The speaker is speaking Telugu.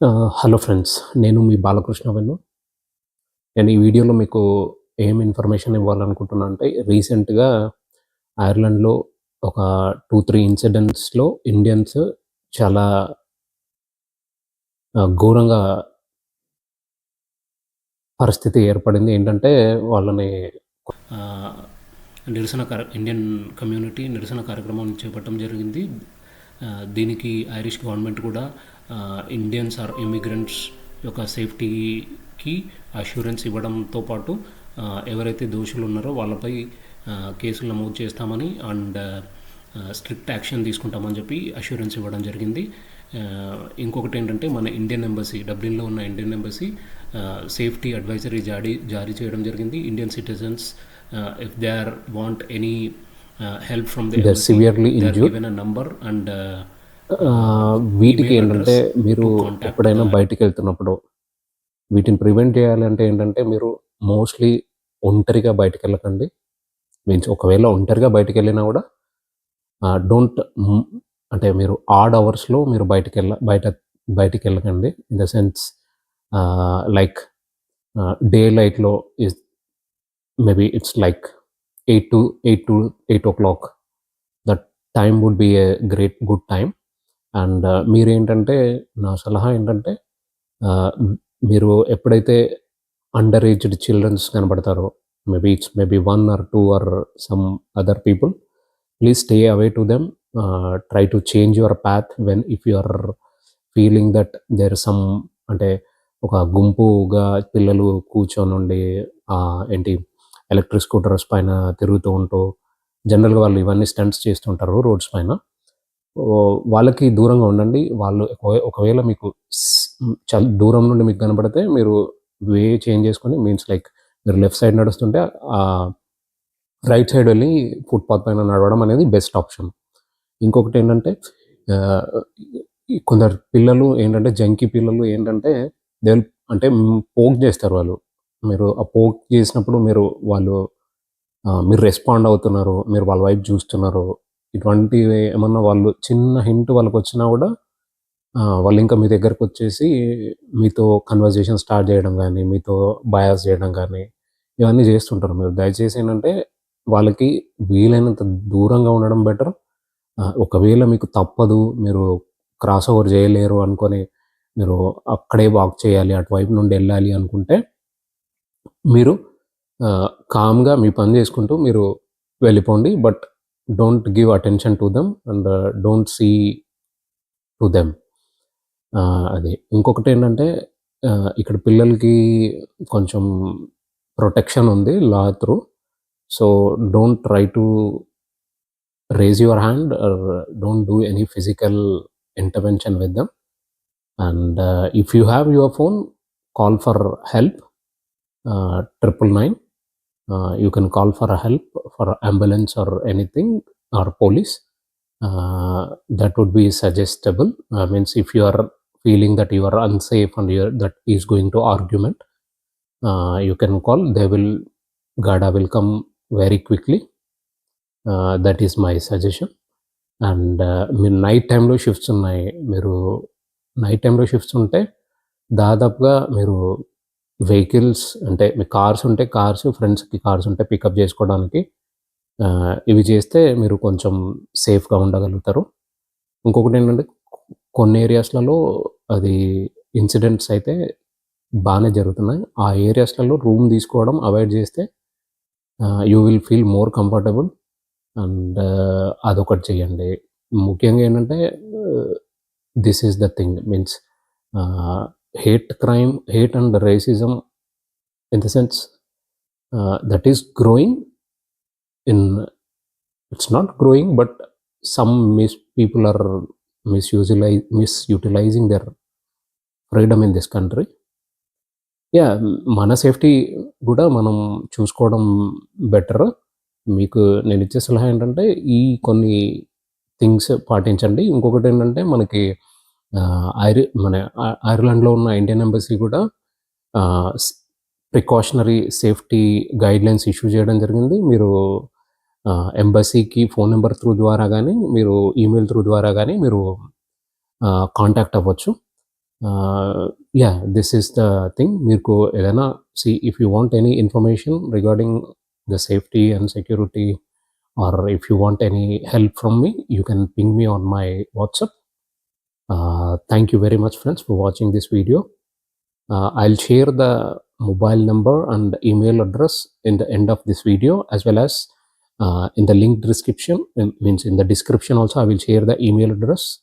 Hello friends. నేను మీ బాలకృష్ణ వెన్ను. నేను ఈ వీడియోలో మీకు ఏం ఇన్ఫర్మేషన్ ఇవ్వాలనుకుంటున్నా అంటే రీసెంట్‌గా ఐర్లాండ్‌లో ఒక 2, 3 ఇన్సిడెంట్స్‌లో ఇండియన్స్ చాలా ఘోరంగా పరిస్థితి ఏర్పడింది. ఏంటంటే వాళ్ళని నిరసన కార ఇండియన్ కమ్యూనిటీ నిరసన కార్యక్రమం చేపట్టడం జరిగింది. దీనికి ఐరిష్ గవర్నమెంట్ కూడా ఇండియన్స్ ఆర్ ఇమ్మిగ్రెంట్స్ యొక్క సేఫ్టీకి అష్యూరెన్స్ ఇవ్వడంతో పాటు ఎవరైతే దోషులు ఉన్నారో వాళ్ళపై కేసులు నమోదు చేస్తామని అండ్ స్ట్రిక్ట్ యాక్షన్ తీసుకుంటామని చెప్పి అష్యూరెన్స్ ఇవ్వడం జరిగింది. ఇంకొకటి ఏంటంటే మన ఇండియన్ ఎంబసీ డబ్లిన్‌లో ఉన్న ఇండియన్ ఎంబసీ సేఫ్టీ అడ్వైజరీ జారీ జారీ చేయడం జరిగింది. Indian citizens if they are want any help from the They are embassy severely they are injured. Given a number and వీటికి ఏంటంటే మీరు ఎప్పుడైనా బయటికెళ్తున్నప్పుడు వీటిని ప్రివెంట్ చేయాలంటే ఏంటంటే మీరు మోస్ట్‌లీ ఒంటరిగా బయటికెళ్ళకండి. మీన్స్ ఒకవేళ ఒంటరిగా బయటికెళ్ళినా గూడా ఆహ్, డోంట్ అంటే మీరు ఆడ్ అవర్స్‌లో మీరు బయటికెళ్ళ బయట బయటికెళ్ళకండి. In the sense like day లైట్‌లో is maybe it's like 8 to 8 to 8:00 that time would be a great good time. And మీరేంటంటే నా సలహా ఏంటంటే మీరు ఎప్పుడైతే under aged childrens కనబడతారో maybe it's maybe one or two or some other people please stay away to them. Try to change your path when if you are feeling that there some అంటే ఒక గుంపుగా పిల్లలు కూర్చొని ఉండి ఏంటి ఎలక్ట్రిక్ స్కూటర్స్ పైన తిరుగుతూ ఉంటూ జనరల్‌గా వాళ్ళు ఇవన్నీ స్టంట్స్ చేస్తుంటారు రోడ్స్ పైన. వాళ్ళకి దూరంగా ఉండండి. వాళ్ళు ఒకవే ఒకవేళ మీకు చాలా దూరం నుండి మీకు కనపడితే మీరు వే చేంజ్ చేసుకొని మీన్స్ లైక్ మీరు లెఫ్ట్ సైడ్ నడుస్తుంటే రైట్ సైడ్ వెళ్ళి ఫుట్‌పాత్ పైన నడవడం అనేది బెస్ట్ ఆప్షన్. ఇంకొకటి ఏంటంటే కొందరు పిల్లలు ఏంటంటే జంకీ పిల్లలు ఏంటంటే దే అంటే పోక్ చేస్తారు వాళ్ళు. మీరు ఆ పోక్ చేసినప్పుడు మీరు వాళ్ళు మీరు రెస్పాండ్ అవుతున్నారు. మీరు వాళ్ళ వైపు చూస్తున్నారు. ఇటువంటివి ఏమన్నా వాళ్ళు చిన్న హింట్ వాళ్ళకొచ్చినా కూడా వాళ్ళు ఇంకా మీ దగ్గరకు వచ్చేసి మీతో కన్వర్జేషన్ స్టార్ట్ చేయడం కానీ మీతో బయాస్ చేయడం కానీ ఇవన్నీ చేస్తుంటారు. మీరు దయచేసి ఏంటంటే వాళ్ళకి వీలైనంత దూరంగా ఉండడం బెటర్. ఒకవేళ మీకు తప్పదు, మీరు క్రాస్ ఓవర్ చేయలేరు అనుకొని మీరు అక్కడే వాక్ చేయాలి, అటువైపు నుండి వెళ్ళాలి అనుకుంటే మీరు కామ్‌గా మీ పని చేసుకుంటూ మీరు వెళ్ళిపోండి. But don't give attention to them and don't see to them. అది. ఇంకొకటి ఏంటంటే ఇక్కడ పిల్లలకి కొంచెం ప్రొటెక్షన్ ఉంది law through. So, don't try to raise your hand don't do any physical intervention with them and if you have your phone call for help triple nine uh, you can call for a help for ambulance or anything or police uh, that would be suggestible uh, means if you are feeling that you are unsafe and you that is going to argument uh, you can call they will gada will come very quickly uh, that is my suggestion and మీరు నైట్ టైంలో షిఫ్ట్స్ ఉన్నాయి మీరు నైట్ టైంలో షిఫ్ట్స్ ఉంటే దాదాపుగా మీరు వెహికల్స్ అంటే మీ కార్స్ ఉంటే కార్స్ ఫ్రెండ్స్‌కి కార్స్ ఉంటే పికప్ చేసుకోవడానికి ఇవి చేస్తే మీరు కొంచెం సేఫ్‌గా ఉండగలుగుతారు. ఇంకొకటి ఏంటంటే కొన్ని ఏరియాస్‌లలో అది ఇన్సిడెంట్స్ అయితే బాగానే జరుగుతున్నాయి. ఆ ఏరియాస్‌లలో రూమ్ తీసుకోవడం అవాయిడ్ చేస్తే you will feel more comfortable and అదొకటి చేయండి. ముఖ్యంగా ఏంటంటే this is the thing means hate crime, hate and racism in the sense that is growing in it's not growing but some miss people are misutilise miss misutilising their freedom in this country. Yeah మన సేఫ్టీ కూడా మనం చూసుకోవడం బెటర్. మీకు నేను ఇచ్చే సలహా ఏంటంటే ఈ కొన్ని థింగ్స్ పాటించండి. ఇంకొకటి ఏంటంటే మనకి ఐర్ మన ఐర్లాండ్‌లో ఉన్న ఇండియన్ ఎంబసీ కూడా ప్రికాషనరీ సేఫ్టీ గైడ్‌లైన్స్ ఇష్యూ చేయడం జరిగింది. మీరు ఎంబసీకి ఫోన్ నెంబర్ త్రూ ద్వారా కానీ మీరు ఈమెయిల్ త్రూ ద్వారా కానీ మీరు కాంటాక్ట్ అవ్వచ్చు. Yeah this is the thing మీకు ఏదైనా see if you want any information regarding the safety and security or if you want any help from me you can ping me on my WhatsApp Uh, thank you very much friends for watching this video. Uh, I'll share the mobile number and email address in the end of this video as well as uh, in the link description means in the description also I will share the email address